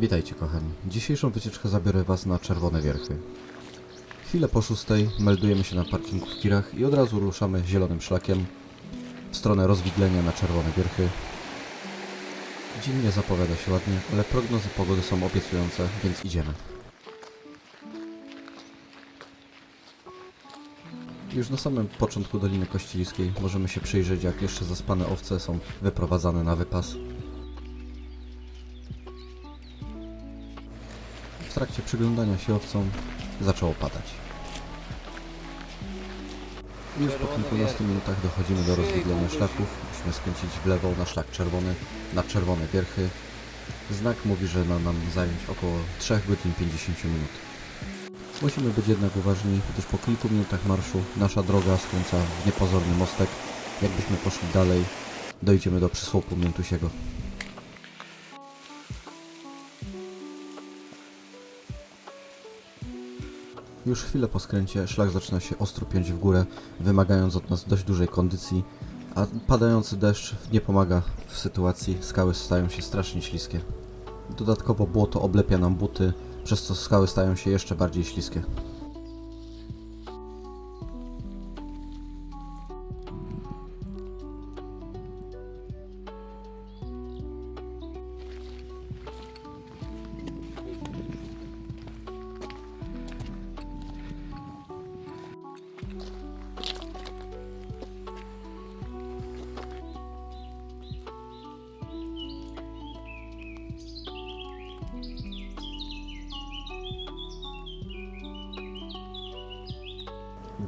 Witajcie kochani. Dzisiejszą wycieczkę zabiorę Was na Czerwone Wierchy. Chwilę po szóstej meldujemy się na parkingu w Kirach i od razu ruszamy zielonym szlakiem w stronę rozwidlenia na Czerwone Wierchy. Dzień nie zapowiada się ładnie, ale prognozy pogody są obiecujące, więc idziemy. Już na samym początku Doliny Kościeliskiej możemy się przyjrzeć, jak jeszcze zaspane owce są wyprowadzane na wypas. Trakcie przyglądania się owcom zaczęło padać. Już po kilkunastu minutach dochodzimy do rozwidlenia szlaków. Musimy skręcić w lewo na szlak czerwony, na czerwone wierchy. Znak mówi, że ma nam zająć około 3 godzin 50 minut. Musimy być jednak uważni, gdyż po kilku minutach marszu nasza droga skręca w niepozorny mostek. Jakbyśmy poszli dalej, dojdziemy do przysłopu Miętusiego. Już chwilę po skręcie szlak zaczyna się ostro piąć w górę, wymagając od nas dość dużej kondycji, a padający deszcz nie pomaga w sytuacji, skały stają się strasznie śliskie. Dodatkowo błoto oblepia nam buty, przez co skały stają się jeszcze bardziej śliskie.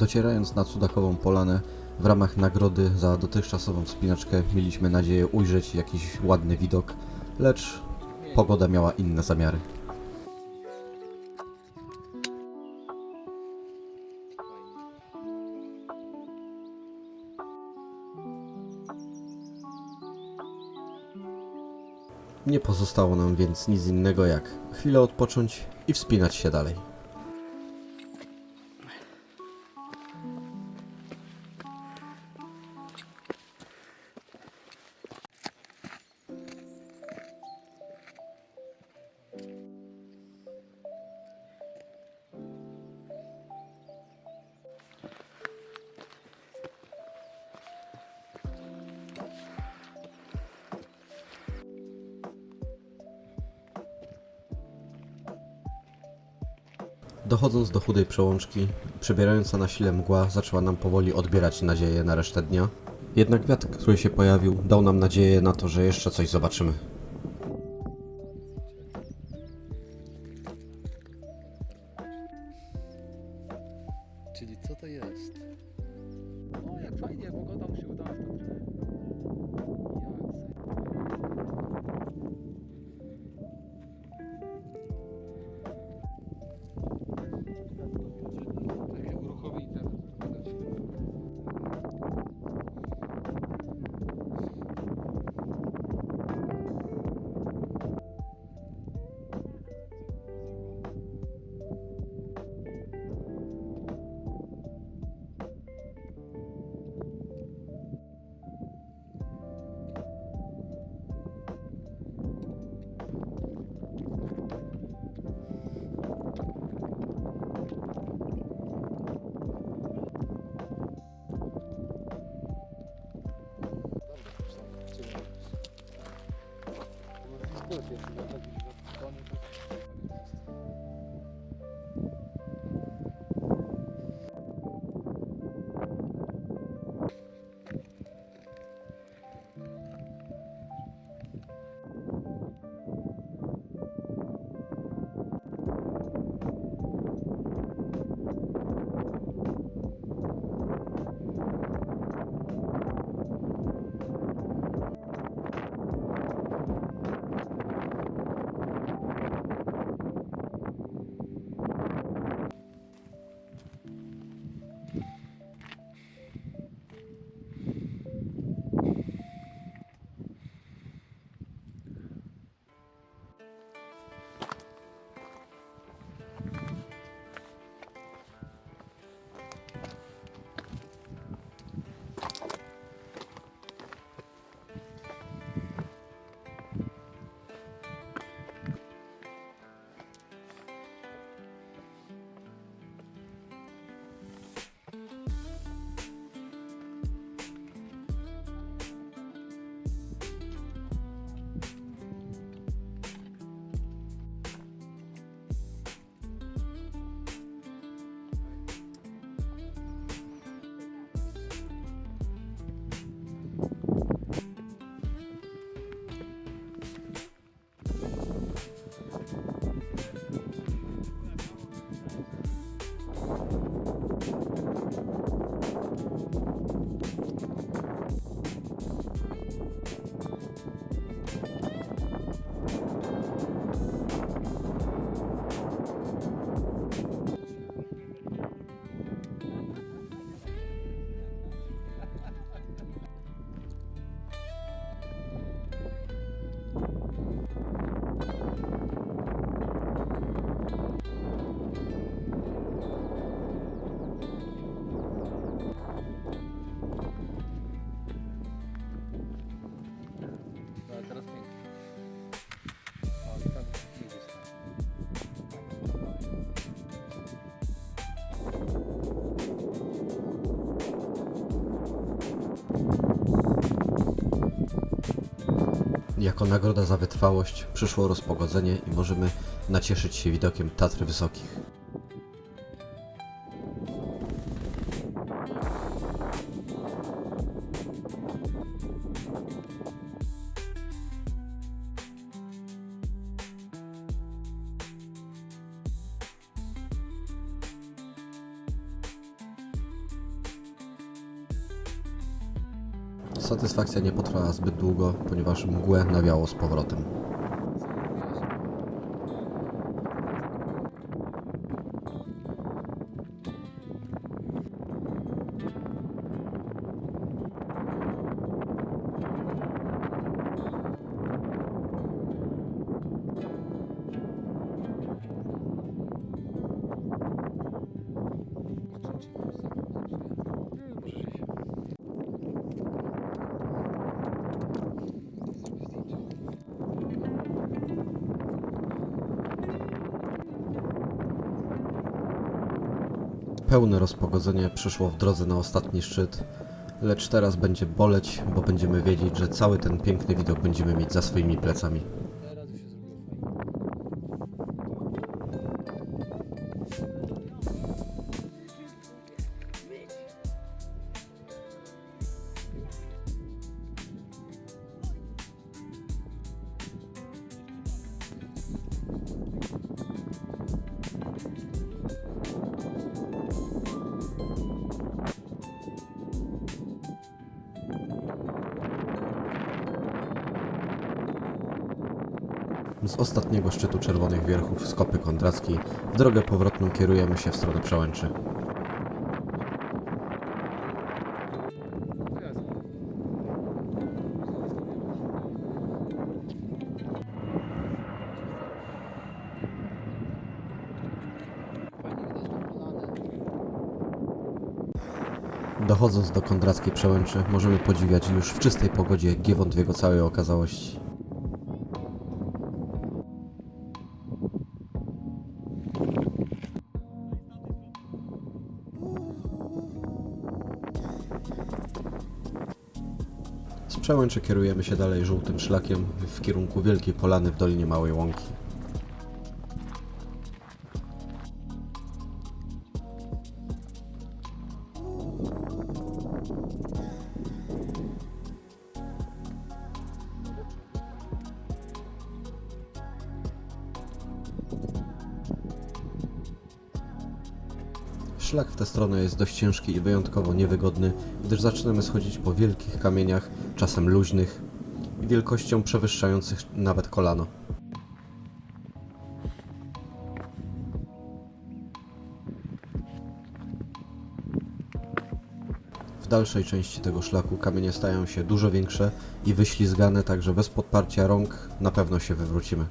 Docierając na cudakową polanę, w ramach nagrody za dotychczasową wspinaczkę mieliśmy nadzieję ujrzeć jakiś ładny widok, lecz pogoda miała inne zamiary. Nie pozostało nam więc nic innego jak chwilę odpocząć i wspinać się dalej. Dochodząc do chudej przełączki, przebierająca na sile mgła zaczęła nam powoli odbierać nadzieję na resztę dnia. Jednak wiatr, który się pojawił, dał nam nadzieję na to, że jeszcze coś zobaczymy. Jako nagroda za wytrwałość przyszło rozpogodzenie i możemy nacieszyć się widokiem Tatr Wysokich. Satysfakcja nie potrwała zbyt długo, ponieważ mgłę nawiało z powrotem. Pełne rozpogodzenie przyszło w drodze na ostatni szczyt, lecz teraz będzie boleć, bo będziemy wiedzieć, że cały ten piękny widok będziemy mieć za swoimi plecami. Z ostatniego szczytu Czerwonych Wierchów z Kopy Kondrackiej w drogę powrotną kierujemy się w stronę Przełęczy. Dochodząc do Kondrackiej Przełęczy możemy podziwiać już w czystej pogodzie Giewont w jego całej okazałości. Z Przełęczy kierujemy się dalej żółtym szlakiem w kierunku Wielkiej Polany w Dolinie Małej Łąki. Szlak w tę stronę jest dość ciężki i wyjątkowo niewygodny, gdyż zaczynamy schodzić po wielkich kamieniach, czasem luźnych wielkością przewyższających nawet kolano. W dalszej części tego szlaku kamienie stają się dużo większe i wyślizgane, także bez podparcia rąk na pewno się wywrócimy.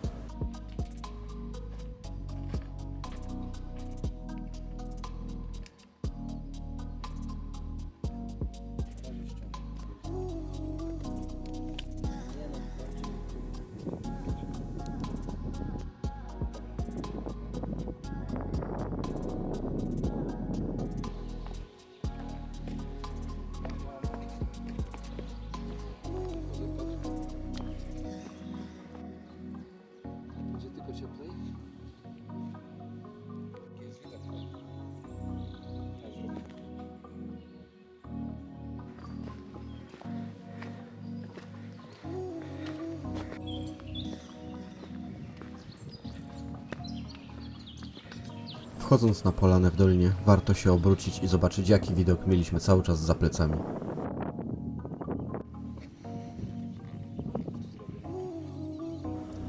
Wchodząc na polanę w dolinie, warto się obrócić i zobaczyć jaki widok mieliśmy cały czas za plecami.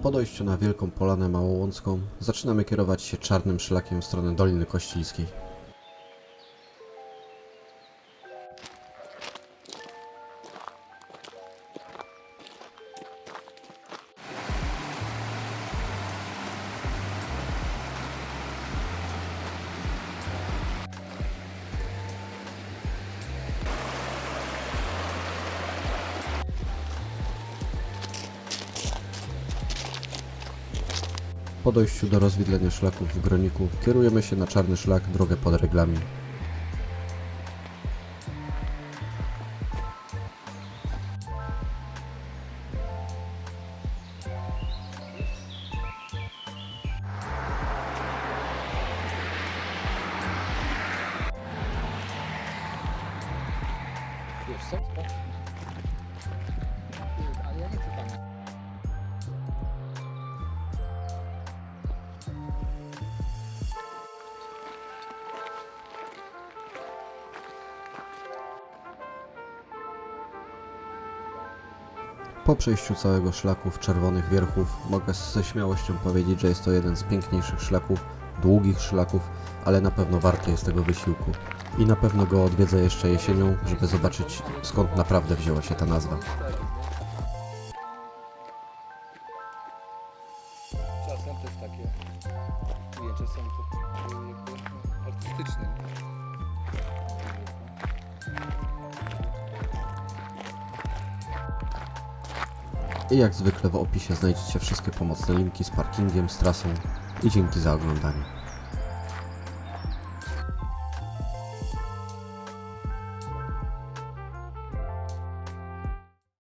Po dojściu na Wielką Polanę Małołącką zaczynamy kierować się czarnym szlakiem w stronę Doliny Kościelskiej. Po dojściu do rozwidlenia szlaków w Groniku kierujemy się na czarny szlak drogę pod reglami. Po przejściu całego szlaku w Czerwonych Wierchów mogę ze śmiałością powiedzieć, że jest to jeden z piękniejszych szlaków, długich szlaków, ale na pewno warty jest tego wysiłku. I na pewno go odwiedzę jeszcze jesienią, żeby zobaczyć skąd naprawdę wzięła się ta nazwa. Czasem też takie artystyczne. I jak zwykle w opisie znajdziecie wszystkie pomocne linki z parkingiem, z trasą i dzięki za oglądanie.